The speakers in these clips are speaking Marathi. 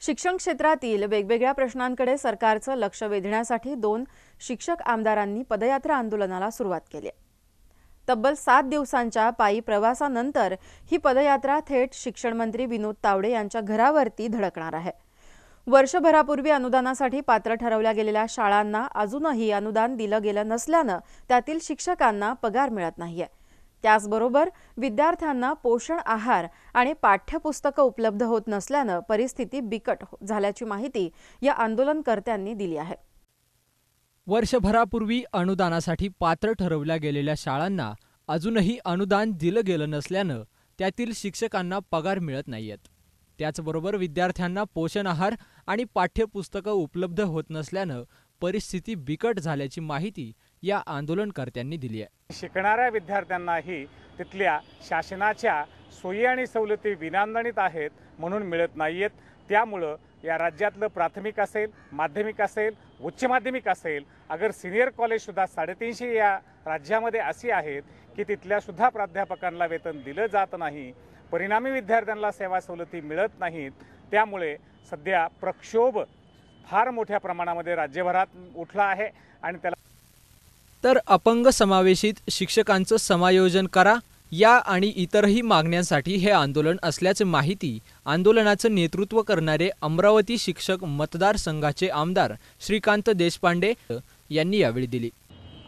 शिक्षण क्षेत्रातील वेगवेगळ्या प्रश्नांकडे सरकारचं लक्ष वेधण्यासाठी दोन शिक्षक आमदारांनी पदयात्रा आंदोलनाला सुरुवात केली. तब्बल सात दिवसांच्या पायी प्रवासानंतर ही पदयात्रा थेट शिक्षण मंत्री विनोद तावडे यांच्या घरावरती धडकणार आहे. वर्षभरापूर्वी अनुदानासाठी पात्र ठरवल्या गेलेल्या शाळांना अजूनही अनुदान दिलं गेलं नसल्यानं त्यातील शिक्षकांना पगार मिळत नाहीये. त्याचबरोबर विद्यार्थ्यांना पोषण आहार आणि पाठ्यपुस्तकं उपलब्ध होत नसल्यानं परिस्थिती बिकट हो- झाल्याची माहिती या आंदोलनकर्त्यांनी दिली आहे. वर्षभरापूर्वी अनुदानासाठी पात्र ठरवल्या गेलेल्या शाळांना अजूनही अनुदान दिलं गेलं नसल्यानं त्यातील शिक्षकांना पगार मिळत नाहीयेत. त्याचबरोबर विद्यार्थ्यांना पोषण आहार आणि पाठ्यपुस्तकं उपलब्ध होत नसल्यानं परिस्थिती बिकट झाल्याची माहिती या आंदोलनकर्त्यांनी दिली आहे. शिकणाऱ्या विद्यार्थ्यांनाही तिथल्या शासनाच्या सोयी आणि सवलती विनांदणीत आहेत म्हणून मिळत नाही आहेत त्यामुळं या राज्यातलं प्राथमिक असेल माध्यमिक असेल उच्च माध्यमिक असेल अगर सिनियर कॉलेजसुद्धा साडेतीनशे या राज्यामध्ये अशी आहेत की तिथल्यासुद्धा प्राध्यापकांना वेतन दिलं जात नाही परिणामी विद्यार्थ्यांना सेवा सवलती मिळत नाहीत त्यामुळे सध्या प्रक्षोभ फार मोठ्या प्रमाणामध्ये राज्यभरात उठला आहे आणि त्याला तर अपंग समावेशित शिक्षकांचं समायोजन करा या आणि इतरही मागण्यांसाठी हे आंदोलन असल्याची माहिती आंदोलनाचं नेतृत्व करणारे अमरावती शिक्षक मतदारसंघाचे आमदार श्रीकांत देशपांडे यांनी यावेळी दिली.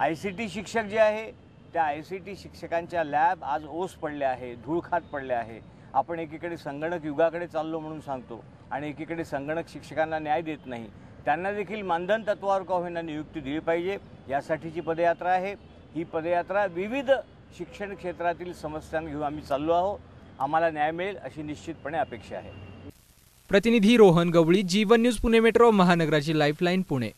आय सी टी शिक्षक जे आहे त्या आय सी टी शिक्षकांच्या लॅब आज ओस पडल्या आहे धूळखात पडले पडल्या आहे. आपण एकीकडे संगणक युगाकडे चाललो म्हणून सांगतो आणि एकीकडे संगणक शिक्षकांना न्याय देत नाही. त्यांना देखील मानधन तत्वावर का होईना नियुक्ती दिली पाहिजे? यासाठीची पदयात्रा आहे. ही पदयात्रा विविध शिक्षण क्षेत्रातील समस्यांना घेऊन आम्ही चाललो आहोत. आम्हाला न्याय मिळेल अशी निश्चितपणे अपेक्षा आहे. प्रतिनिधी रोहन गवळी जीवन न्यूज पुणे मेट्रो महानगराची लाईफलाईन पुणे.